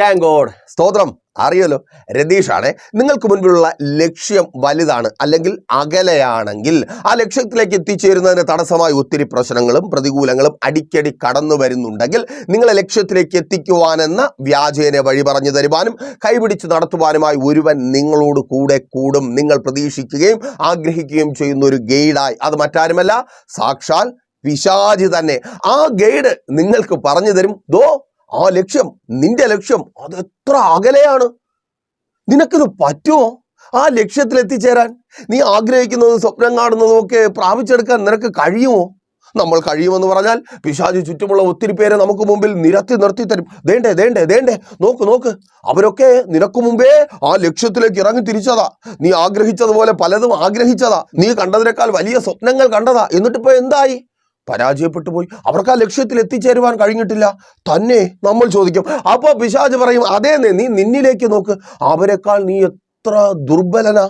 Thank God സ്തോത്രം. അറിയല്ലോ. രതീഷാണ് നിങ്ങൾക്ക് മുൻപിലുള്ള ലക്ഷ്യം വലുതാണ് അല്ലെങ്കിൽ അകലെയാണെങ്കിൽ ആ ലക്ഷ്യത്തിലേക്ക് എത്തിച്ചേരുന്നതിന് തടസ്സമായി ഒത്തിരി പ്രശ്നങ്ങളും പ്രതികൂലങ്ങളും അടിക്കടി കടന്നു വരുന്നുണ്ടെങ്കിൽ നിങ്ങളെ ലക്ഷ്യത്തിലേക്ക് എത്തിക്കുവാനെന്ന വ്യാജേനെ വഴി പറഞ്ഞു തരുവാനും കൈപിടിച്ച് നടത്തുവാനുമായി ഒരുവൻ നിങ്ങളോട് കൂടെ കൂടും. നിങ്ങൾ പ്രതീക്ഷിക്കുകയും ആഗ്രഹിക്കുകയും ചെയ്യുന്ന ഒരു ഗൈഡായി. അത് മറ്റാരുമല്ല സാക്ഷാൽ വിശാജി തന്നെ. ആ ഗൈഡ് നിങ്ങൾക്ക് പറഞ്ഞു തരും. ദോ ആ ലക്ഷ്യം നിന്റെ ലക്ഷ്യം അത് എത്ര അകലെയാണ്. നിനക്കിത് പറ്റുമോ? ആ ലക്ഷ്യത്തിൽ എത്തിച്ചേരാൻ നീ ആഗ്രഹിക്കുന്നതും സ്വപ്നം കാണുന്നതും ഒക്കെ പ്രാപിച്ചെടുക്കാൻ നിനക്ക് കഴിയുമോ? നമ്മൾ കഴിയുമെന്ന് പറഞ്ഞാൽ പിശാചി ചുറ്റുമുള്ള ഒത്തിരി പേരെ നമുക്ക് മുമ്പിൽ നിരത്തി നിർത്തി തരും. ദേണ്ടേ ദേണ്ടേ ദേണ്ടേ നോക്ക് നോക്ക്. അവരൊക്കെ നിനക്ക് മുമ്പേ ആ ലക്ഷ്യത്തിലേക്ക് ഇറങ്ങി തിരിച്ചതാ. നീ ആഗ്രഹിച്ചതുപോലെ പലതും ആഗ്രഹിച്ചതാ. നീ കണ്ടതിനേക്കാൾ വലിയ സ്വപ്നങ്ങൾ കണ്ടതാ. എന്നിട്ടിപ്പോ എന്തായി? പരാജയപ്പെട്ടു പോയി അവർക്ക് ആ ലക്ഷ്യത്തിൽ എത്തിച്ചേരുവാൻ കഴിഞ്ഞിട്ടില്ല. തന്നെ നമ്മൾ ചോദിക്കും. അപ്പോൾ പിശാജ് പറയും അതേ നീ നിന്നിലേക്ക് നോക്ക്. അവരെക്കാൾ നീ എത്ര ദുർബലനാ.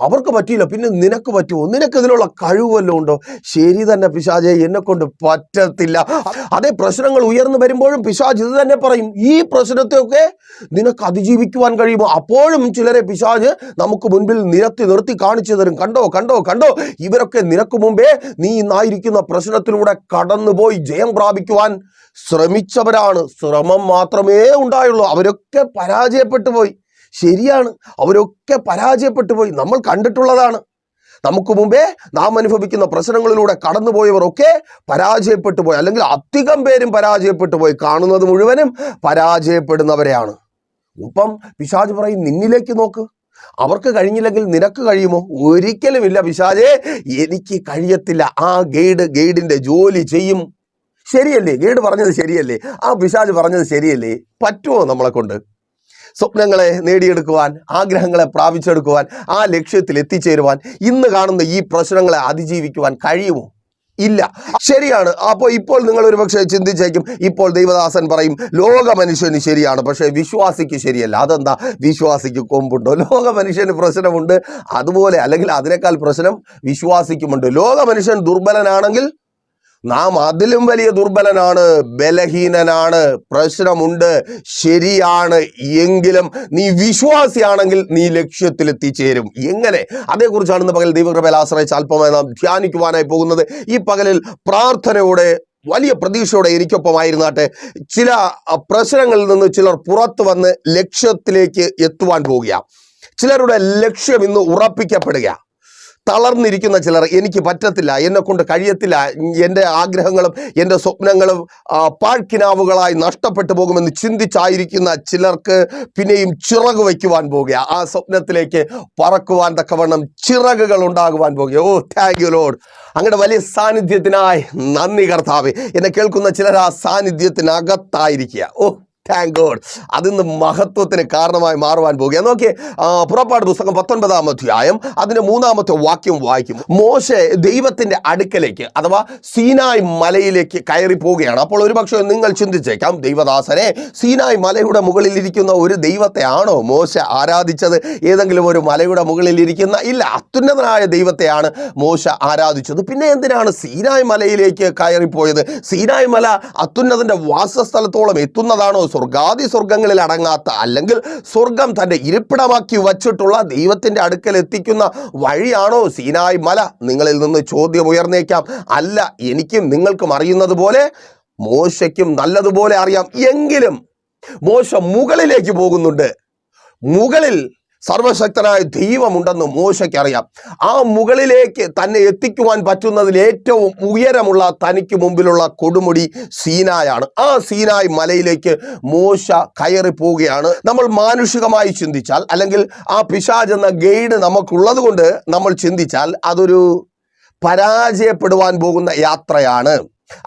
അവർക്ക് പറ്റിയില്ല പിന്നെ നിനക്ക് പറ്റുമോ? നിനക്ക് ഇതിനുള്ള കഴിവല്ലോ ഉണ്ടോ? ശരി തന്നെ പിശാജെ എന്നെ കൊണ്ട് പറ്റത്തില്ല. അതേ പ്രശ്നങ്ങൾ ഉയർന്നു വരുമ്പോഴും പിശാജ് ഇത് തന്നെ പറയും ഈ പ്രശ്നത്തെയൊക്കെ നിനക്ക് അതിജീവിക്കുവാൻ കഴിയുമോ? അപ്പോഴും ചിലരെ പിശാജ് നമുക്ക് മുൻപിൽ നിരത്തി നിർത്തി കാണിച്ചു തരും. കണ്ടോ കണ്ടോ കണ്ടോ? ഇവരൊക്കെ നിനക്ക് മുമ്പേ നീ ഇന്നായിരിക്കുന്ന പ്രശ്നത്തിലൂടെ കടന്നുപോയി ജയം പ്രാപിക്കുവാൻ ശ്രമിച്ചവരാണ്. ശ്രമം മാത്രമേ ഉണ്ടായുള്ളൂ. അവരൊക്കെ പരാജയപ്പെട്ടു പോയി. ശരിയാണ്. അവരൊക്കെ പരാജയപ്പെട്ടു പോയി. നമ്മൾ കണ്ടിട്ടുള്ളതാണ്. നമുക്ക് മുമ്പേ നാം അനുഭവിക്കുന്ന പ്രശ്നങ്ങളിലൂടെ കടന്നുപോയവരൊക്കെ പരാജയപ്പെട്ടു പോയി. അല്ലെങ്കിൽ അധികം പേരും പരാജയപ്പെട്ടു പോയി. കാണുന്നത് മുഴുവനും പരാജയപ്പെടുന്നവരെയാണ്. ഇപ്പം പിശാജ് പറയും നിന്നിലേക്ക് നോക്ക്. അവർക്ക് കഴിഞ്ഞില്ലെങ്കിൽ നിനക്ക് കഴിയുമോ? ഒരിക്കലുമില്ല പിശാജെ. എനിക്ക് കഴിയത്തില്ല. ആ ഗൈഡ് ഗൈഡിന്റെ ജോലി ചെയ്യും. ശരിയല്ലേ? ഗൈഡ് പറഞ്ഞത് ശരിയല്ലേ? ആ പിശാജ് പറഞ്ഞത് ശരിയല്ലേ? പറ്റുമോ നമ്മളെ കൊണ്ട്? സ്വപ്നങ്ങളെ നേടിയെടുക്കുവാൻ ആഗ്രഹങ്ങളെ പ്രാപിച്ചെടുക്കുവാൻ ആ ലക്ഷ്യത്തിൽ എത്തിച്ചേരുവാൻ ഇന്ന് കാണുന്ന ഈ പ്രശ്നങ്ങളെ അതിജീവിക്കുവാൻ കഴിയുമോ? ഇല്ല. ശരിയാണ്. അപ്പോൾ ഇപ്പോൾ നിങ്ങൾ ഒരു പക്ഷേ ചിന്തിച്ചേക്കും ഇപ്പോൾ ദൈവദാസൻ പറയും ലോക മനുഷ്യന് ശരിയാണ്. പക്ഷേ വിശ്വാസിക്ക് ശരിയല്ല. അതെന്താ? വിശ്വാസിക്ക് കൊമ്പുണ്ടോ? ലോക മനുഷ്യന് പ്രശ്നമുണ്ട്. അതുപോലെ അല്ലെങ്കിൽ അതിനേക്കാൾ പ്രശ്നം വിശ്വാസിക്കുമുണ്ട്. ലോക മനുഷ്യൻ ദുർബലനാണെങ്കിൽ നാം അതിലും വലിയ ദുർബലനാണ് ബലഹീനനാണ് പ്രശ്നമുണ്ട് ശരിയാണ് എങ്കിലും നീ വിശ്വാസിയാണെങ്കിൽ നീ ലക്ഷ്യത്തിൽ എത്തിച്ചേരും എങ്ങനെ? അതേക്കുറിച്ചാണ് ഇന്ന് പകൽ ദൈവകൃപയിൽ ആശ്രയിച്ച് അല്പമായി നാം ധ്യാനിക്കുവാനായി പോകുന്നത്. ഈ പകലിൽ പ്രാർത്ഥനയോടെ വലിയ പ്രതീക്ഷയോടെ എനിക്കൊപ്പമായിരുന്നാട്ടെ ചില പ്രശ്നങ്ങളിൽ നിന്ന് ചിലർ പുറത്തു വന്ന് ലക്ഷ്യത്തിലേക്ക് എത്തുവാൻ പോവുക ചിലരുടെ ലക്ഷ്യം ഇന്ന് ഉറപ്പിക്കപ്പെടുക. തളർന്നിരിക്കുന്ന ചിലർ എനിക്ക് പറ്റത്തില്ല എന്നെക്കൊണ്ട് കഴിയത്തില്ല എന്റെ ആഗ്രഹങ്ങളും എന്റെ സ്വപ്നങ്ങളും പാഴ്ക്കിനാവുകളായി നഷ്ടപ്പെട്ടു പോകുമെന്ന് ചിന്തിച്ചായിരിക്കുന്ന ചിലർക്ക് പിന്നെയും ചിറക് വയ്ക്കുവാൻ പോകുക. ആ സ്വപ്നത്തിലേക്ക് പറക്കുവാൻ തക്കവണ്ണം ചിറകുകൾ ഉണ്ടാകുവാൻ പോകുക. ഓ താങ്ക് യു ലോഡ് അങ്ങനെ വലിയ സാന്നിധ്യത്തിനായി നന്ദി കർത്താവ്. എന്നെ കേൾക്കുന്ന ചിലർ ആ സാന്നിധ്യത്തിനകത്തായിരിക്കുക. ഓ താങ്ക് ഗോഡ് അതിന്ന് മഹത്വത്തിന് കാരണമായി മാറുവാൻ പോകുക നോക്കിയേ പുറപ്പാട് പുസ്തകം പത്തൊൻപതാം അധ്യായം അതിന്റെ മൂന്നാമത്തെ വാക്യം വായിക്കും. മോശ ദൈവത്തിന്റെ അടുക്കലേക്ക് അഥവാ സീനായ് മലയിലേക്ക് കയറി പോവുകയാണ്. അപ്പോൾ ഒരു ഒരുപക്ഷെ നിങ്ങൾ ചിന്തിച്ചേക്കാം ദൈവദാസനെ സീനായ് മലയുടെ മുകളിൽ ഇരിക്കുന്ന ഒരു ദൈവത്തെ ആണോ മോശ ആരാധിച്ചത്? ഏതെങ്കിലും ഒരു മലയുടെ മുകളിൽ ഇരിക്കുന്ന ഇല്ല അത്യുന്നതനായ ദൈവത്തെയാണ് മോശ ആരാധിച്ചത്. പിന്നെ എന്തിനാണ് സീനായ് മലയിലേക്ക് കയറിപ്പോയത്? സീനായ് മല അത്യുന്നതന്റെ വാസസ്ഥലത്തോളം എത്തുന്നതാണോ സ്വർഗാദി സ്വർഗങ്ങളിൽ അടങ്ങാത്ത അല്ലെങ്കിൽ സ്വർഗം തന്റെ ഇരിപ്പിടമാക്കി വച്ചിട്ടുള്ള ദൈവത്തിന്റെ അടുക്കൽ എത്തിക്കുന്ന വഴിയാണോ സീനായ് മല? നിങ്ങളിൽ നിന്ന് ചോദ്യം ഉയർന്നേക്കാം. അല്ല എനിക്കും നിങ്ങൾക്കും അറിയുന്നത് പോലെ മോശയ്ക്കും നല്ലതുപോലെ അറിയാം. എങ്കിലും മോശ മുകളിലേക്ക് പോകുന്നുണ്ട്. മുകളിൽ സർവശക്തനായ ദൈവമുണ്ടെന്ന് മോശയ്ക്ക് അറിയാം ആ മുകളിലേക്ക് തന്നെ എത്തിക്കുവാൻ പറ്റുന്നതിൽ ഏറ്റവും ഉയരമുള്ള തനിക്ക് മുമ്പിലുള്ള കൊടുമുടി സീനായാണ്. ആ സീനായ് മലയിലേക്ക് മോശ കയറി പോവുകയാണ്. നമ്മൾ മാനുഷികമായി ചിന്തിച്ചാൽ അല്ലെങ്കിൽ ആ പിശാജ് എന്ന ഗൈഡ് നമുക്കുള്ളത് കൊണ്ട് നമ്മൾ ചിന്തിച്ചാൽ അതൊരു പരാജയപ്പെടുവാൻ പോകുന്ന യാത്രയാണ്.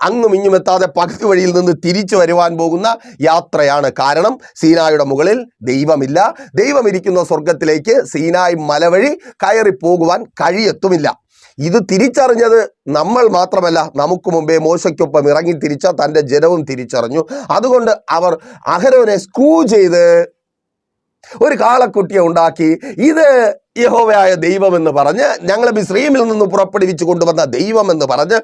അങ്ങും ഇങ്ങും എത്താതെ പകുതി വഴിയിൽ നിന്ന് തിരിച്ചു വരുവാൻ പോകുന്ന യാത്രയാണ് കാരണം സീനായുടെ മുകളിൽ ദൈവമില്ല. ദൈവം ഇരിക്കുന്ന സ്വർഗത്തിലേക്ക് സീനായ് മലവഴി കയറി പോകുവാൻ കഴിയത്തുമില്ല. ഇത് തിരിച്ചറിഞ്ഞത് നമ്മൾ മാത്രമല്ല നമുക്ക് മുമ്പേ മോശയ്ക്കൊപ്പം ഇറങ്ങി തിരിച്ച തന്റെ ജനവും തിരിച്ചറിഞ്ഞു. അതുകൊണ്ട് അവർ അഹരോനെ സ്കൂ ചെയ്ത് ഒരു കാളക്കുട്ടിയെ ഉണ്ടാക്കി ഇത് യഹോവയായ ദൈവമെന്ന് പറഞ്ഞ് ഞങ്ങളെ മിശ്രീമിൽ നിന്ന് പുറപ്പെടുവിച്ചു കൊണ്ടുവന്ന ദൈവമെന്ന് പറഞ്ഞ്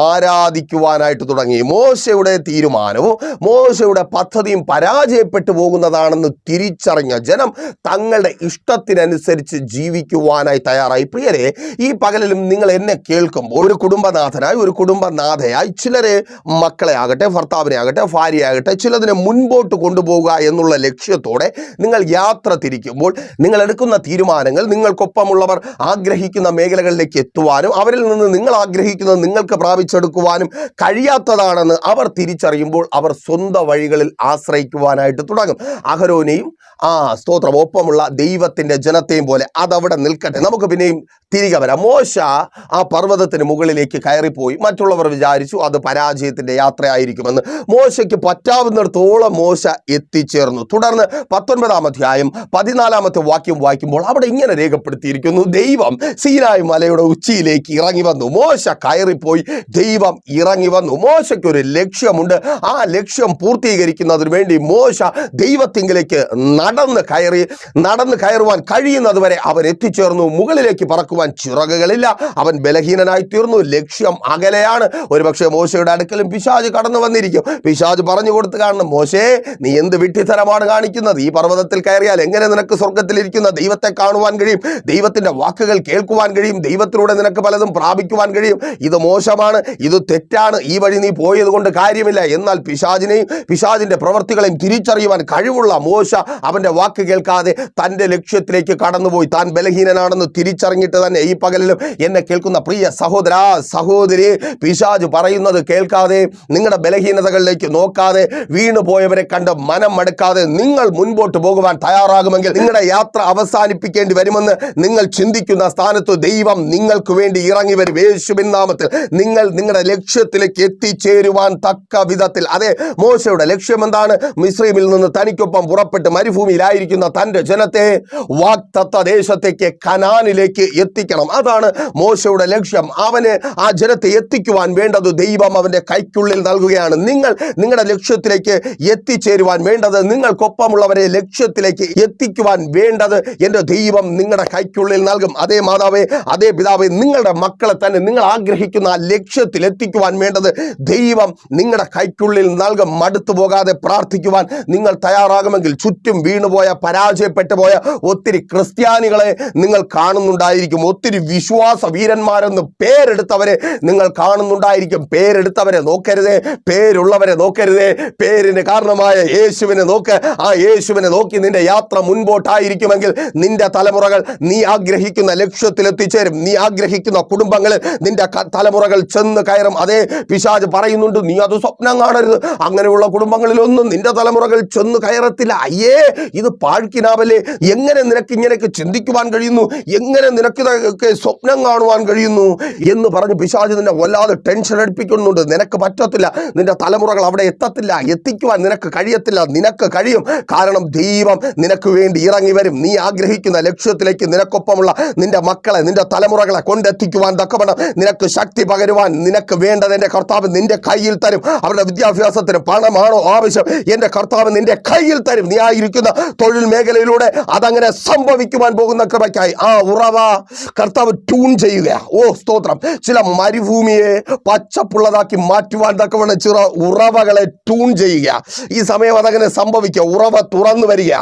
ആരാധിക്കുവാനായിട്ട് തുടങ്ങി. മോശയുടെ തീരുമാനവും മോശയുടെ പദ്ധതിയും പരാജയപ്പെട്ടു പോകുന്നതാണെന്ന് തിരിച്ചറിഞ്ഞ ജനം തങ്ങളുടെ ഇഷ്ടത്തിനനുസരിച്ച് ജീവിക്കുവാനായി തയ്യാറായി. പ്രിയരെ ഈ പകലിലും നിങ്ങൾ എന്നെ കേൾക്കുമ്പോൾ ഒരു കുടുംബനാഥനായി ഒരു കുടുംബനാഥയായി ചിലരെ മക്കളെ ആകട്ടെ ഭർത്താവിനെ ആകട്ടെ ഭാര്യയാകട്ടെ ചിലതിനെ മുൻപോട്ട് കൊണ്ടുപോകുക എന്നുള്ള ലക്ഷ്യത്തോടെ നിങ്ങൾ യാത്ര തിരിക്കുമ്പോൾ നിങ്ങൾ എടുക്കുന്ന തീരുമാനങ്ങൾ നിങ്ങൾക്കൊപ്പമുള്ളവർ ആഗ്രഹിക്കുന്ന മേഖലകളിലേക്ക് എത്തുവാനും അവരിൽ നിന്ന് നിങ്ങൾ ആഗ്രഹിക്കുന്നത് നിങ്ങൾക്ക് പ്രാപിച്ചെടുക്കുവാനും കഴിയാത്തതാണെന്ന് അവർ തിരിച്ചറിയുമ്പോൾ അവർ സ്വന്തം വഴികളിൽ ആശ്രയിക്കുവാനായിട്ട് തുടങ്ങും. അഹരോനെയും ആ സ്തോത്രം ഒപ്പമുള്ള ദൈവത്തിന്റെ ജനത്തെയും പോലെ അതവിടെ നിൽക്കട്ടെ. നമുക്ക് പിന്നെയും തിരികെ വരാം. മോശ ആ പർവതത്തിന് മുകളിലേക്ക് കയറിപ്പോയി. മറ്റുള്ളവർ വിചാരിച്ചു അത് പരാജയത്തിന്റെ യാത്രയായിരിക്കുമെന്ന്. മോശയ്ക്ക് പറ്റാവുന്നിടത്തോളം മോശ എത്തിച്ചേർന്നു. തുടർന്ന് പത്തൊൻപതാം അധ്യായം പതിനാലാമത്തെ വാക്യം വായിക്കുമ്പോൾ അവിടെ ഇങ്ങനെ രേഖപ്പെടുത്തിയിരിക്കുന്നു. ദൈവം സീനായ് മലയുടെ ഉച്ചിയിലേക്ക് ഇറങ്ങി വന്നു. മോശ കയറിപ്പോയി. ദൈവം ഇറങ്ങി വന്നു. മോശയ്ക്ക് ഒരു ലക്ഷ്യമുണ്ട്. ആ ലക്ഷ്യം പൂർത്തീകരിക്കുന്നതിന് വേണ്ടി മോശ ദൈവത്തിങ്കിലേക്ക് നടന്ന് കയറി. നടന്ന് കയറുവാൻ കഴിയുന്നത് വരെ അവൻ എത്തിച്ചേർന്നു. മുകളിലേക്ക് പറക്കുവാൻ ചിറകുകളില്ല. അവൻ ബലഹീനനായി തീർന്നു. ലക്ഷ്യം അകലെയാണ്. ഒരുപക്ഷെ മോശയുടെ അടുക്കലും പിശാജ് കടന്നു വന്നിരിക്കും. പിശാജ് പറഞ്ഞു കൊടുത്ത് കാണണം മോശേ നീ എന്ത് വിട്ടിത്തരമാണ് കാണിക്കുന്നത്? ഈ പർവതത്തിൽ കയറിയാൽ എങ്ങനെ നിനക്ക് സ്വർഗത്തിലിരിക്കുന്ന ദൈവത്തെ കാണുവാൻ കഴിയും? ദൈവത്തിന്റെ വാക്കുകൾ കേൾക്കുവാൻ കഴിയും. ദൈവത്തിലൂടെ നിനക്ക് പലതും പ്രാപിക്കുവാൻ കഴിയും. ഇത് മോശമാണ്. ഇത് തെറ്റാണ്. ഈ വഴി നീ പോയത് കൊണ്ട് കാര്യമില്ല. എന്നാൽ പിശാജിനെയും പിശാജിന്റെ പ്രവർത്തികളെയും തിരിച്ചറിയുവാൻ കഴിവുള്ള മോശ അവന്റെ വാക്ക് കേൾക്കാതെ തന്റെ ലക്ഷ്യത്തിലേക്ക് കടന്നുപോയി. താൻ ബലഹീനനാണെന്ന് തിരിച്ചറിഞ്ഞിട്ട് തന്നെ ഈ പകലിലും എന്നെ കേൾക്കുന്ന പ്രിയ സഹോദര സഹോദരി പിശാജ് പറയുന്നത് കേൾക്കാതെ നിങ്ങളുടെ ബലഹീനതകളിലേക്ക് നോക്കാതെ വീണുപോയവരെ കണ്ട് മനം മടുക്കാതെ നിങ്ങൾ മുൻപോട്ട് പോകുവാൻ തയ്യാറാകുമെങ്കിൽ നിങ്ങളുടെ യാത്ര അവസാനിപ്പിക്കേണ്ടി വരുമെന്ന് നിങ്ങൾ ചിന്തിക്കുന്ന സ്ഥാനത്ത് ദൈവം നിങ്ങൾക്ക് വേണ്ടി ഇറങ്ങി വരും യേശുവിൻ നാമത്തിൽ. നിങ്ങൾ നിങ്ങളുടെ ലക്ഷ്യത്തിലേക്ക് എത്തിച്ചേരുവാൻ തക്ക വിധത്തിൽ. അതെ മോശയുടെ ലക്ഷ്യം എന്താണ്? മിശ്രീമിൽ നിന്ന് തനിക്കൊപ്പം പുറപ്പെട്ട് മരുഭൂമിയിലായിരിക്കുന്ന തന്റെ ജനത്തെ വാക്തത്വ ദേശത്തേക്ക് കനാനിലേക്ക് എത്തിക്കണം. അതാണ് മോശയുടെ ലക്ഷ്യം. അവന് ആ ജനത്തെ എത്തിക്കുവാൻ വേണ്ടത് ദൈവം അവന്റെ കൈക്കുള്ളിൽ നൽകുകയാണ്. നിങ്ങൾ നിങ്ങളുടെ ലക്ഷ്യത്തിലേക്ക് എത്തിച്ചേരുവാൻ വേണ്ടത് നിങ്ങൾക്കൊപ്പമുള്ളവരെ ലക്ഷ്യത്തിലേക്ക് എത്തിക്കുവാൻ വേണ്ടത് എന്റെ ദൈവം നിങ്ങളുടെ കൈക്കുള്ളിൽ നൽകും. അതേ മാതാവേ അതേ പിതാവേ നിങ്ങളുടെ മക്കളെ തന്നെ നിങ്ങൾ ആഗ്രഹിക്കുന്ന ആ ലക്ഷ്യത്തിൽ എത്തിക്കുവാൻ വേണ്ടത് ദൈവം നിങ്ങളുടെ കൈക്കുള്ളിൽ നൽകും. മടുത്തു പോകാതെ പ്രാർത്ഥിക്കുവാൻ നിങ്ങൾ തയ്യാറാകുമെങ്കിൽ ചുറ്റും വീണുപോയ പരാജയപ്പെട്ടു പോയ ഒത്തിരി ക്രിസ്ത്യാനികളെ നിങ്ങൾ കാണുന്നുണ്ടായിരിക്കും. ഒത്തിരി വിശ്വാസ വീരന്മാരെന്ന് പേരെടുത്തവരെ നിങ്ങൾ കാണുന്നുണ്ടായിരിക്കും. പേരെടുത്തവരെ നോക്കരുതേ പേരുള്ളവരെ നോക്കരുതേ. പേരിന് കാരണമായ യേശുവിനെ നോക്ക്. ആ യേശുവിനെ നോക്കി നിന്റെ യാത്ര മുൻപോട്ടായിരിക്കുമെങ്കിൽ നിന്റെ തലമുറകൾ നീ ആഗ്രഹിക്കുന്ന ലക്ഷ്യത്തിൽ എത്തിച്ചേരും നീ ആഗ്രഹിക്കുന്ന കുടുംബങ്ങളിൽ നിന്റെ തലമുറകൾ ചെന്ന് കയറും. അതേ പിശാജ് പറയുന്നുണ്ട് നീ അത് സ്വപ്നം കാണരുത്. അങ്ങനെയുള്ള കുടുംബങ്ങളിലൊന്നും നിന്റെ തലമുറകൾ ചെന്ന് കയറത്തില്ല. അയ്യേ ഇത് പാഴ്ക്കിനാവല്ലേ എങ്ങനെ നിനക്ക് ഇങ്ങനെയൊക്കെ ചിന്തിക്കുവാൻ കഴിയുന്നു? എങ്ങനെ നിനക്ക് ഇതൊക്കെ സ്വപ്നം കാണുവാൻ കഴിയുന്നു? എന്ന് പറഞ്ഞ് പിശാജ് നിന്നെ വല്ലാതെ ടെൻഷൻ അടിപ്പിക്കുന്നുണ്ട്. നിനക്ക് പറ്റത്തില്ല. നിന്റെ തലമുറകൾ അവിടെ എത്തത്തില്ല. എത്തിക്കുവാൻ നിനക്ക് കഴിയത്തില്ല. നിനക്ക് കഴിയും. കാരണം ദൈവം നിനക്ക് വേണ്ടി ഇറങ്ങി വരും. നീ ആഗ്രഹിക്കുന്ന ലക്ഷ്യത്തിലേക്ക് നിനക്കൊപ്പമുള്ള നിന്റെ മക്കളെ നിന്റെ തലമുറകളെ കൊണ്ടെത്തിക്കുവാൻ തക്കവണ്ണം നിനക്ക് ശക്തി പകരുവാൻ നിനക്ക് വേണ്ടത് എന്റെ കർത്താവ് നിന്റെ കയ്യിൽ തരും. അവരുടെ വിദ്യാഭ്യാസത്തിന് പണമാണോ ആവശ്യം? എന്റെ കർത്താവ് നിന്റെ കയ്യിൽ തരും. നീ ആയിരിക്കുന്ന തൊഴിൽ മേഖലയിലൂടെ അതങ്ങനെ സംഭവിക്കുവാൻ പോകുന്ന കൃപയ്ക്കായി. ആ ഉറവ കർത്താവ് ട്യൂൺ ചെയ്യുക. ഓ സ്തോത്രം. ചില മരുഭൂമിയെ പച്ചപ്പുള്ളതാക്കി മാറ്റുവാൻ തക്കവണ്ണം ചില ഉറവകളെ ട്യൂൺ ചെയ്യുക. ഈ സമയം അതങ്ങനെ സംഭവിക്കുക. ഉറവ തുറന്നു വരിക.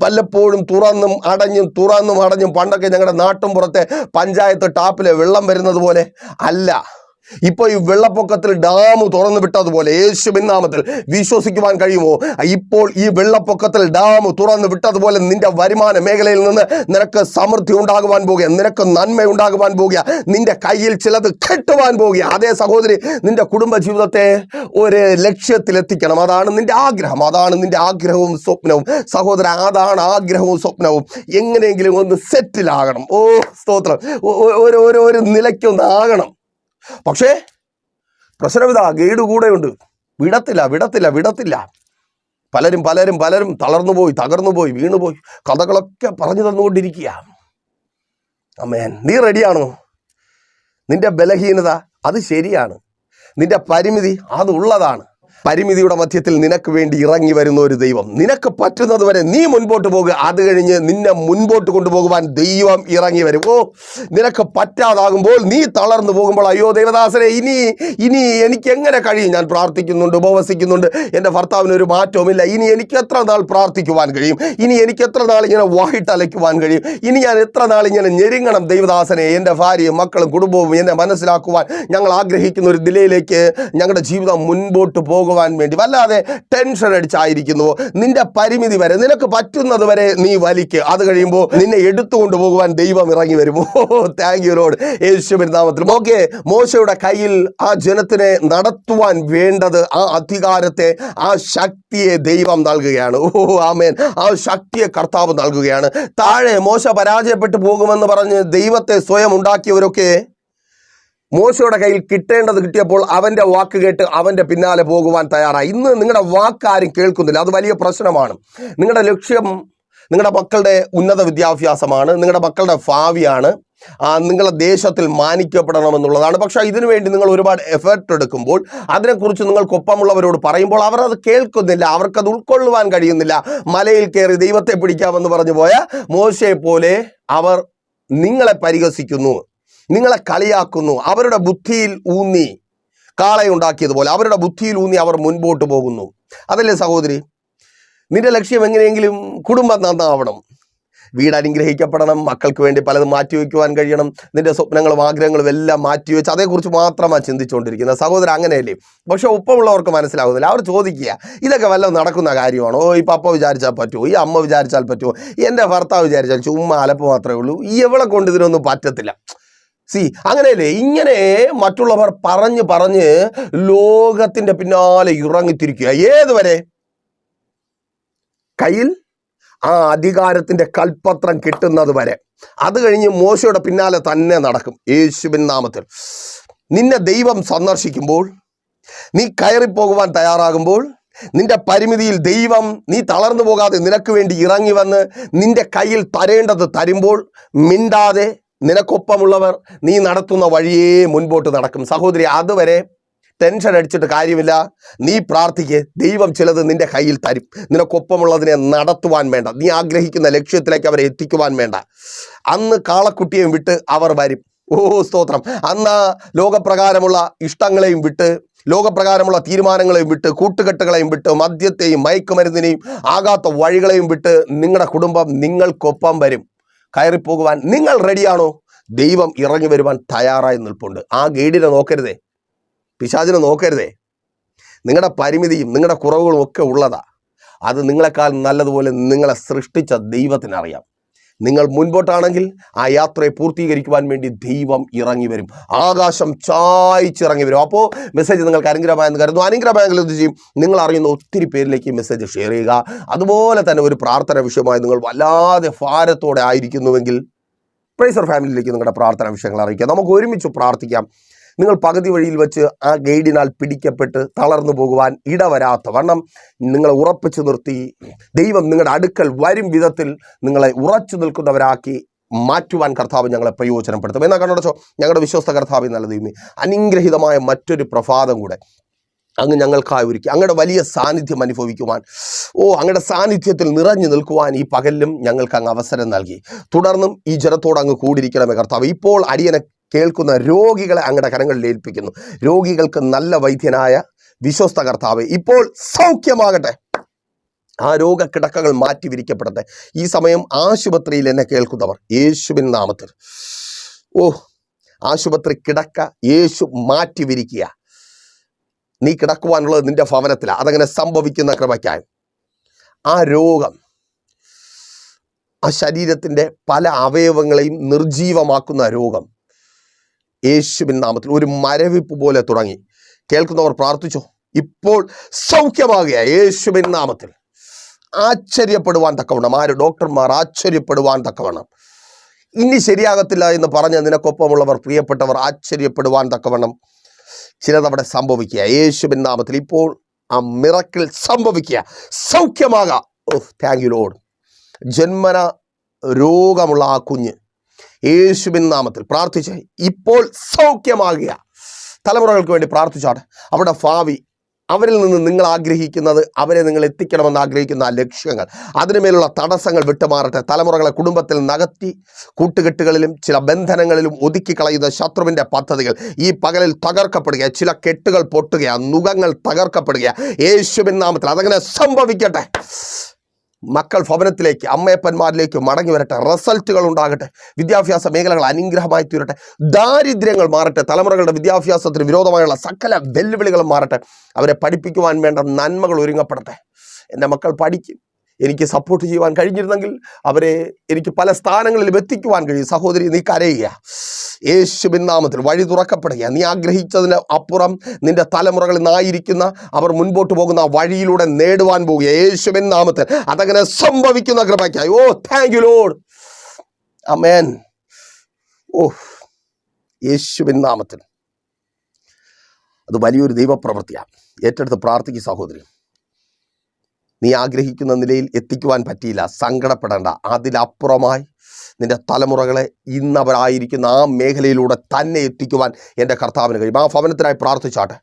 വല്ലപ്പോഴും തുറന്നും അടഞ്ഞും തുറന്നും അടഞ്ഞും പണ്ടൊക്കെ ഞങ്ങളുടെ നാട്ടും പുറത്തെ പഞ്ചായത്ത് ടാപ്പിലെ വെള്ളം വരുന്നത് പോലെ അല്ല. ഇപ്പൊ ഈ വെള്ളപ്പൊക്കത്തിൽ ഡാം തുറന്നു വിട്ടതുപോലെ യേശുവിൻ നാമത്തിൽ വിശ്വസിക്കുവാൻ കഴിയുമോ? ഇപ്പോൾ ഈ വെള്ളപ്പൊക്കത്തിൽ ഡാം തുറന്നു വിട്ടതുപോലെ നിന്റെ വരുമാന മേഖലയിൽ നിന്ന് നിനക്ക് സമൃദ്ധി ഉണ്ടാകുവാൻ പോകുക നിനക്ക് നന്മ ഉണ്ടാകുവാൻ പോകുക നിന്റെ കയ്യിൽ ചിലത് കെട്ടുവാൻ പോകുക. അതേ സഹോദരി നിന്റെ കുടുംബ ജീവിതത്തെ ഒരു ലക്ഷ്യത്തിലെത്തിക്കണം അതാണ് നിന്റെ ആഗ്രഹം. അതാണ് നിന്റെ ആഗ്രഹവും സ്വപ്നവും. സഹോദര അതാണ് ആഗ്രഹവും സ്വപ്നവും. എങ്ങനെയെങ്കിലും ഒന്ന് സെറ്റിലാകണം. ഓ സ്തോത്രം. ഒരു ഒരു ഒരു നിലയ്ക്കൊന്ന് ആകണം. പക്ഷേ പ്രശ്നമിതാ ഗൈഡ് കൂടെയുണ്ട്. വിടത്തില്ല വിടത്തില്ല വിടത്തില്ല. പലരും പലരും പലരും തളർന്നു പോയി തകർന്നു പോയി വീണുപോയി കഥകളൊക്കെ പറഞ്ഞു തന്നുകൊണ്ടിരിക്കുക. അമ്മേൻ നീ റെഡിയാണോ? നിന്റെ ബലഹീനത അത് ശരിയാണ്. നിന്റെ പരിമിതി അത് ഉള്ളതാണ്. പരിമിതിയുടെ മധ്യത്തിൽ നിനക്ക് വേണ്ടി ഇറങ്ങി വരുന്ന ഒരു ദൈവം. നിനക്ക് പറ്റുന്നത് വരെ നീ മുൻപോട്ട് പോകുക അത് കഴിഞ്ഞ് നിന്നെ മുൻപോട്ട് കൊണ്ടുപോകുവാൻ ദൈവം ഇറങ്ങി വരും. ഓ നിനക്ക് പറ്റാതാകുമ്പോൾ നീ തളർന്നു പോകുമ്പോൾ അയ്യോ ദേവദാസനെ ഇനി ഇനി എനിക്ക് എങ്ങനെ കഴിയും? ഞാൻ പ്രാർത്ഥിക്കുന്നുണ്ട് ഉപവസിക്കുന്നുണ്ട്. എന്റെ ഭർത്താവിന് ഒരു മാറ്റവുമില്ല. ഇനി എനിക്ക് എത്ര നാൾ പ്രാർത്ഥിക്കുവാൻ കഴിയും? ഇനി എനിക്ക് എത്ര നാൾ ഇങ്ങനെ വായിട്ട് അലയ്ക്കുവാൻ കഴിയും? ഇനി ഞാൻ എത്ര നാൾ ഇങ്ങനെ ഞെരുങ്ങണം ദൈവദാസനെ എന്റെ ഭാര്യയും മക്കളും കുടുംബവും എന്നെ മനസ്സിലാക്കുവാൻ ഞങ്ങൾ ആഗ്രഹിക്കുന്ന ഒരു നിലയിലേക്ക് ഞങ്ങളുടെ ജീവിതം മുൻപോട്ട് പോകുവാൻ വേണ്ടി. വല്ലാതെ ടെൻഷൻ അടിച്ചായിരിക്കുന്നുവോ നിന്റെ പരിമിതി വരെ നിനക്ക് പറ്റുന്നത് വരെ നീ വലിക്ക്. അത് കഴിയുമ്പോൾ നിന്നെ എടുത്തുകൊണ്ട് പോകുവാൻ ദൈവം ഇറങ്ങി വരുമോ താങ്ക് യു ലോഡ് യേശുവിൻ നാമത്തിൽ. ഓക്കെ മോശയുടെ കയ്യിൽ ആ ജനത്തിനെ നടത്തുവാൻ വേണ്ടത് ആ അധികാരത്തെ ആ ശക്തിയെ ദൈവം നൽകുകയാണ്. ഓ ആമേൻ. ആ ശക്തിയെ കർത്താവ് നൽകുകയാണ്. താഴെ മോശ പരാജയപ്പെട്ടു പോകുമെന്ന് പറഞ്ഞ് ദൈവത്തെ സ്വയം ഉണ്ടാക്കിയവരൊക്കെ മോശയുടെ കയ്യിൽ കിട്ടേണ്ടത് കിട്ടിയപ്പോൾ അവന്റെ വാക്ക് കേട്ട് അവന്റെ പിന്നാലെ പോകുവാൻ തയ്യാറായി. ഇന്ന് നിങ്ങളുടെ വാക്ക് ആരും കേൾക്കുന്നില്ല. അത് വലിയ പ്രശ്നമാണ്. നിങ്ങളുടെ ലക്ഷ്യം നിങ്ങളുടെ മക്കളുടെ ഉന്നത വിദ്യാഭ്യാസമാണ്. നിങ്ങളുടെ മക്കളുടെ ഭാവിയാണ്. നിങ്ങളെ ദേശത്തിൽ മാനിക്കപ്പെടണമെന്നുള്ളതാണ്. പക്ഷേ ഇതിനു വേണ്ടി നിങ്ങൾ ഒരുപാട് എഫേർട്ട് എടുക്കുമ്പോൾ അതിനെക്കുറിച്ച് നിങ്ങൾക്കൊപ്പമുള്ളവരോട് പറയുമ്പോൾ അവർ അത് കേൾക്കുന്നില്ല. അവർക്കത് ഉൾക്കൊള്ളുവാൻ കഴിയുന്നില്ല. മലയിൽ കയറി ദൈവത്തെ പിടിക്കാമെന്ന് പറഞ്ഞു പോയ മോശയെപ്പോലെ പോലെ അവർ നിങ്ങളെ പരിഹസിക്കുന്നു. നിങ്ങളെ കളിയാക്കുന്നു. അവരുടെ ബുദ്ധിയിൽ ഊന്നി കാളയുണ്ടാക്കിയതുപോലെ അവരുടെ ബുദ്ധിയിൽ ഊന്നി അവർ മുൻപോട്ട് പോകുന്നു. അതല്ലേ സഹോദരി? നിന്റെ ലക്ഷ്യം എങ്ങനെയെങ്കിലും കുടുംബം നന്നാവണം. വീട് അനുഗ്രഹിക്കപ്പെടണം. മക്കൾക്ക് വേണ്ടി പലതും മാറ്റിവെക്കുവാൻ കഴിയണം. നിന്റെ സ്വപ്നങ്ങളും ആഗ്രഹങ്ങളും എല്ലാം മാറ്റിവെച്ച് അതേക്കുറിച്ച് മാത്രമാണ് ചിന്തിച്ചുകൊണ്ടിരിക്കുന്നത് സഹോദരൻ അങ്ങനെയല്ലേ? പക്ഷേ ഒപ്പമുള്ളവർക്ക് മനസ്സിലാകുന്നില്ല അവർ ചോദിക്കുക ഇതൊക്കെ വല്ലതും നടക്കുന്ന കാര്യമാണോ? ഓ ഈ പപ്പ വിചാരിച്ചാൽ പറ്റുമോ? ഈ അമ്മ വിചാരിച്ചാൽ പറ്റുമോ? എന്റെ ഭർത്താവ് വിചാരിച്ചാൽ ചുമ്മാ അലപ്പ് മാത്രമേ ഉള്ളൂ. ഈ എവളെ കൊണ്ട് ഇതിനൊന്നും പറ്റത്തില്ല. സി അങ്ങനെയല്ലേ? ഇങ്ങനെ മറ്റുള്ളവർ പറഞ്ഞ് പറഞ്ഞ് ലോകത്തിന്റെ പിന്നാലെ ഇറങ്ങിത്തിരിക്കുക. ഏതുവരെ കയ്യിൽ ആ അധികാരത്തിന്റെ കൽപ്പത്രം കിട്ടുന്നത് വരെ. അത് കഴിഞ്ഞ് മോശയുടെ പിന്നാലെ തന്നെ നടക്കും. യേശുവിൻ നാമത്തിൽ. നിന്നെ ദൈവം സന്ദർശിക്കുമ്പോൾ നീ കയറിപ്പോകുവാൻ തയ്യാറാകുമ്പോൾ നിന്റെ പരിമിതിയിൽ ദൈവം നീ തളർന്നു പോകാതെ നിനക്ക് വേണ്ടി ഇറങ്ങി വന്ന് നിന്റെ കയ്യിൽ തരേണ്ടത് തരുമ്പോൾ മിണ്ടാതെ നിനക്കൊപ്പമുള്ളവർ നീ നടത്തുന്ന വഴിയേ മുൻപോട്ട് നടക്കും. സഹോദരി അതുവരെ ടെൻഷൻ അടിച്ചിട്ട് കാര്യമില്ല. നീ പ്രാർത്ഥിക്ക്. ദൈവം ചിലത് നിന്റെ കയ്യിൽ തരും. നിനക്കൊപ്പമുള്ളതിനെ നടത്തുവാൻ വേണ്ട. നീ ആഗ്രഹിക്കുന്ന ലക്ഷ്യത്തിലേക്ക് അവരെ എത്തിക്കുവാൻ വേണ്ട. അന്ന് കാളക്കുട്ടിയെയും വിട്ട് അവർ വരും. ഓ സ്തോത്രം. അന്ന് ലോകപ്രകാരമുള്ള ഇഷ്ടങ്ങളെയും വിട്ട് ലോകപ്രകാരമുള്ള തീരുമാനങ്ങളെയും വിട്ട് കൂട്ടുകെട്ടുകളെയും വിട്ട് മദ്യത്തെയും മയക്കുമരുന്നിനെയും ആകാത്ത വഴികളെയും വിട്ട് നിങ്ങളുടെ കുടുംബം നിങ്ങൾക്കൊപ്പം വരും. കയറിപ്പോകുവാൻ നിങ്ങൾ റെഡിയാണോ ദൈവം ഇറങ്ങി വരുവാൻ തയ്യാറായി നിൽപ്പുണ്ട്. ആ ഗൈഡിനെ നോക്കരുതേ. പിശാചിനെ നോക്കരുതേ. നിങ്ങളുടെ പരിമിതിയും നിങ്ങളുടെ കുറവുകളും ഒക്കെ ഉള്ളതാ. അത് നിങ്ങളെക്കാൾ നല്ലതുപോലെ നിങ്ങളെ സൃഷ്ടിച്ച ദൈവത്തിനറിയാം. നിങ്ങൾ മുൻപോട്ടാണെങ്കിൽ ആ യാത്രയെ പൂർത്തീകരിക്കുവാൻ വേണ്ടി ദൈവം ഇറങ്ങി വരും. ആകാശം ചായച്ചിറങ്ങി വരും. അപ്പോൾ മെസ്സേജ് നിങ്ങൾക്ക് അനുഗ്രഹമായെന്ന് കരുതുന്നു. അനുഗ്രഹമായെങ്കിൽ എന്ത് ചെയ്യും. നിങ്ങൾ അറിയുന്ന ഒത്തിരി പേരിലേക്ക് മെസ്സേജ് ഷെയർ ചെയ്യുക. അതുപോലെ തന്നെ ഒരു പ്രാർത്ഥന വിഷയമായി നിങ്ങൾ വല്ലാതെ ഭാരത്തോടെ ആയിരിക്കുന്നുവെങ്കിൽ പ്രൈസർ ഫാമിലിയിലേക്ക് നിങ്ങളുടെ പ്രാർത്ഥന വിഷയങ്ങൾ അറിയിക്കുക. നമുക്ക് ഒരുമിച്ച് പ്രാർത്ഥിക്കാം. നിങ്ങൾ പകുതി വഴിയിൽ വെച്ച് ആ ഗൈഡിനാൽ പിടിക്കപ്പെട്ട് തളർന്നു പോകുവാൻ ഇടവരാത്ത വണ്ണം നിങ്ങളെ ഉറപ്പിച്ചു നിർത്തി. ദൈവം നിങ്ങളുടെ അടുക്കൽ വരും വിധത്തിൽ നിങ്ങളെ ഉറച്ചു നിൽക്കുന്നവരാക്കി മാറ്റുവാൻ കർത്താവ് ഞങ്ങളെ പ്രയോജനപ്പെടുത്തും. എന്നാ കണ്ടോ ഞങ്ങളുടെ വിശ്വസ്ത കർത്താവ് നല്ല ദൈവമേ. അനുഗ്രഹിതമായ മറ്റൊരു പ്രഭാതം കൂടെ അങ്ങ് ഞങ്ങൾക്കായി ഒരുക്കി. അങ്ങയുടെ വലിയ സാന്നിധ്യം അനുഭവിക്കുവാൻ ഓ അങ്ങയുടെ സാന്നിധ്യത്തിൽ നിറഞ്ഞു നിൽക്കുവാൻ ഈ പകലിലും ഞങ്ങൾക്ക് അങ്ങ് അവസരം നൽകി. തുടർന്നും ഈ ജനത്തോട് അങ്ങ് കൂടിയിരിക്കണമേ കർത്താവ്. ഇപ്പോൾ അടിയനെ കേൾക്കുന്ന രോഗികളെ അങ്ങയുടെ കരങ്ങളിൽ ഏൽപ്പിക്കുന്നു. രോഗികൾക്ക് നല്ല വൈദ്യനായ വിശ്വസ്ത കർത്താവ് ഇപ്പോൾ സൗഖ്യമാകട്ടെ. ആ രോഗ കിടക്കകൾ മാറ്റി വിരിക്കപ്പെടട്ടെ ഈ സമയം ആശുപത്രിയിൽ എന്നെ കേൾക്കുന്നവർ യേശുവിൻ നാമത്തിൽ. ഓ ആശുപത്രി കിടക്ക യേശു മാറ്റി വിരിക്കുക നീ കിടക്കുവാനുള്ളത് നിന്റെ ഭവനത്തിലാണ് അതങ്ങനെ സംഭവിക്കുന്ന കൃപയ്ക്കായി. ആ രോഗം ആ ശരീരത്തിന്റെ പല അവയവങ്ങളെയും നിർജീവമാക്കുന്ന രോഗം യേശുവിൻ നാമത്തിൽ ഒരു മരവിപ്പ് പോലെ തുടങ്ങി. കേൾക്കുന്നവർ പ്രാർത്ഥിച്ചു? ഇപ്പോൾ സൗഖ്യമാകുക യേശുവിൻ നാമത്തിൽ. ആശ്ചര്യപ്പെടുവാൻ തക്കവണ്ണം. ആര്? ഡോക്ടർമാർ ആശ്ചര്യപ്പെടുവാൻ തക്കവണ്ണം. ഇനി ശരിയാകത്തില്ല എന്ന് പറഞ്ഞ നിനക്കൊപ്പമുള്ളവർ പ്രിയപ്പെട്ടവർ ആശ്ചര്യപ്പെടുവാൻ തക്കവണ്ണം. ചിലതവിടെ സംഭവിക്കുക. യേശുവിൻ നാമത്തിൽ ഇപ്പോൾ ആ മിറക്കിൽ സംഭവിക്കുക. സൗഖ്യമാകാം. ഓ താങ്ക് യു ലോഡ് ജന്മന രോഗമുള്ള ആ കുഞ്ഞ്. യേശുവിൻ നാമത്തിൽ പ്രാർത്ഥിച്ച് ഇപ്പോൾ സൗഖ്യമാകുക. തലമുറകൾക്ക് വേണ്ടി പ്രാർത്ഥിച്ചാട്ടെ. അവിടെ ഭാവി അവരിൽ നിന്ന് നിങ്ങൾ ആഗ്രഹിക്കുന്നത് അവരെ നിങ്ങൾ എത്തിക്കണമെന്ന് ആഗ്രഹിക്കുന്ന ആ ലക്ഷ്യങ്ങൾ. അതിനുമേലുള്ള തടസ്സങ്ങൾ വിട്ടുമാറട്ടെ. തലമുറകളെ കുടുംബത്തിൽ നകത്തി കൂട്ടുകെട്ടുകളിലും ചില ബന്ധനങ്ങളിലും ഒതുക്കി കളയുന്ന ശത്രുവിന്റെ പദ്ധതികൾ ഈ പകലിൽ തകർക്കപ്പെടുക ചില കെട്ടുകൾ പൊട്ടുക നുഖങ്ങൾ തകർക്കപ്പെടുക യേശുവിൻ നാമത്തിൽ അതങ്ങനെ സംഭവിക്കട്ടെ. മക്കൾ ഭവനത്തിലേക്ക് അമ്മയപ്പന്മാരിലേക്ക് മടങ്ങി വരട്ടെ. റിസൾട്ടുകൾ ഉണ്ടാകട്ടെ. വിദ്യാഭ്യാസ മേഖലകൾ അനുഗ്രഹമായി തീരട്ടെ. ദാരിദ്ര്യങ്ങൾ മാറട്ടെ. തലമുറകളുടെ വിദ്യാഭ്യാസത്തിന് വിരോധമായുള്ള സകല വെല്ലുവിളികളും മാറട്ടെ. അവരെ പഠിപ്പിക്കുവാൻ വേണ്ട നന്മകൾ ഒരുങ്ങപ്പെടട്ടെ. എന്റെ മക്കൾ പഠിക്കും. എനിക്ക് സപ്പോർട്ട് ചെയ്യുവാൻ കഴിഞ്ഞിരുന്നെങ്കിൽ അവരെ എനിക്ക് പല സ്ഥാനങ്ങളിലും എത്തിക്കുവാൻ കഴിയും. സഹോദരി നീ കരയുക. യേശുവിൻ നാമത്തിൽ വഴി തുറക്കപ്പെടുക. നീ ആഗ്രഹിച്ചതിന് അപ്പുറം നിന്റെ തലമുറകളിൽ നിന്നായിരിക്കുന്ന അവർ മുൻപോട്ട് പോകുന്ന വഴിയിലൂടെ നേടുവാൻ പോവുക യേശുവിൻ നാമത്തിൽ അതങ്ങനെ സംഭവിക്കുന്ന കൃപയ്ക്കായി. Oh thank you load amen oh യേശുവിൻ നാമത്തിൽ. അത് വലിയൊരു ദൈവപ്രവൃത്തിയാണ്. ഏറ്റെടുത്ത് പ്രാർത്ഥിക്കും സഹോദരി. നീ ആഗ്രഹിക്കുന്ന നിലയിൽ എത്തിക്കുവാൻ പറ്റിയില്ല. സങ്കടപ്പെടേണ്ട. അതിലപ്പുറമായി നിന്റെ തലമുറകളെ ഇന്നവരായിരിക്കുന്ന ആ മേഖലയിലൂടെ തന്നെ എത്തിക്കുവാൻ എന്റെ കർത്താവിന് കഴിയും. ആ ഭവനത്തിനായി പ്രാർത്ഥിച്ചാട്ടെ.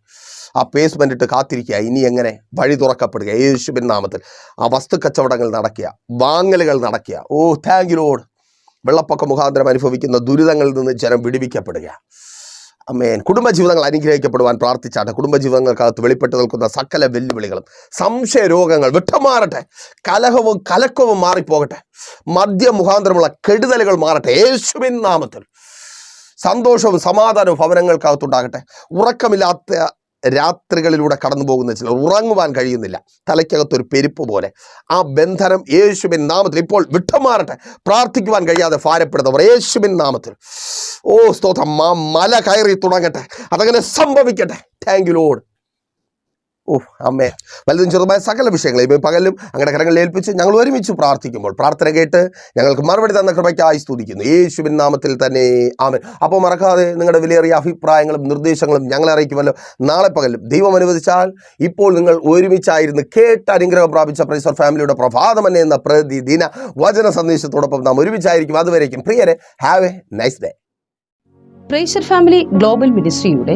ആ പേസ്മെന്റ് ഇട്ട് കാത്തിരിക്കുക. ഇനി എങ്ങനെ? വഴി തുറക്കപ്പെടുക. യേശുവിൻ നാമത്തിൽ. ആ വസ്തു കച്ചവടങ്ങൾ നടക്കുക. വാങ്ങലുകൾ നടക്കുക. ഓ താങ്ക് യു ലോഡ് വെള്ളപ്പൊക്ക മുഖാന്തരം അനുഭവിക്കുന്ന ദുരിതങ്ങളിൽ നിന്ന് ജനം വിടുവിക്കപ്പെടുക. അമ്മേൻ കുടുംബജീവിതങ്ങൾ അനുഗ്രഹിക്കപ്പെടുവാൻ പ്രാർത്ഥിച്ചാട്ടെ. കുടുംബജീവിതങ്ങൾക്കകത്ത് വെളിപ്പെട്ട് നിൽക്കുന്ന സകല വെല്ലുവിളികളും സംശയ രോഗങ്ങൾ വിട്ടമാറട്ടെ. കലഹവും കലക്കവും മാറിപ്പോകട്ടെ. മദ്യ മുഖാന്തരമുള്ള കെടുതലുകൾ മാറട്ടെ. യേശുവിൻ നാമത്തിൽ. സന്തോഷവും സമാധാനവും ഭവനങ്ങൾക്കകത്തുണ്ടാകട്ടെ. ഉറക്കമില്ലാത്ത രാത്രികളിലൂടെ കടന്നു പോകുന്ന ചിലർ ഉറങ്ങുവാൻ കഴിയുന്നില്ല. തലയ്ക്കകത്തൊരു പെരുപ്പ് പോലെ. ആ ബന്ധനം യേശുവിൻ നാമത്തിൽ ഇപ്പോൾ വിട്ടമാറട്ടെ. പ്രാർത്ഥിക്കുവാൻ കഴിയാതെ ഭാരപ്പെടുന്നവർ യേശുവിൻ നാമത്തിൽ. ഓ സ്തോത്രം മല കയറി തുടങ്ങട്ടെ. അതങ്ങനെ സംഭവിക്കട്ടെ. താങ്ക് യു ലോഡ് ഓ അമ്മേ. വലുതും ചെറുതുമായ സകല വിഷയങ്ങളെ ഇപ്പോൾ പകലും അങ്ങയുടെ കരങ്ങളിൽ ഏൽപ്പിച്ച് ഞങ്ങൾ ഒരുമിച്ച് പ്രാർത്ഥിക്കുമ്പോൾ പ്രാർത്ഥന കേട്ട് ഞങ്ങൾക്ക് മറുപടി തന്ന കൃപയ്ക്കായി സ്തുതിക്കുന്നു. യേശുവിൻ നാമത്തിൽ തന്നെ ആമൻ. അപ്പോൾ മറക്കാതെ നിങ്ങളുടെ വിലയേറിയ അഭിപ്രായങ്ങളും നിർദ്ദേശങ്ങളും ഞങ്ങളെ അറിയിക്കുമല്ലോ. നാളെ പകലും ദൈവം അനുവദിച്ചാൽ ഇപ്പോൾ നിങ്ങൾ ഒരുമിച്ചായിരുന്നു കേട്ട് അനുഗ്രഹം പ്രാപിച്ച പ്രൈസർ ഫാമിലിയുടെ പ്രഭാതം തന്നെ എന്ന പ്രതിദിന വചന സന്ദേശത്തോടൊപ്പം നാം ഒരുമിച്ചായിരിക്കും. അതുവരേക്കും. പ്രിയരെ have a nice day Praiser family global മിനിസ്ട്രിയുടെ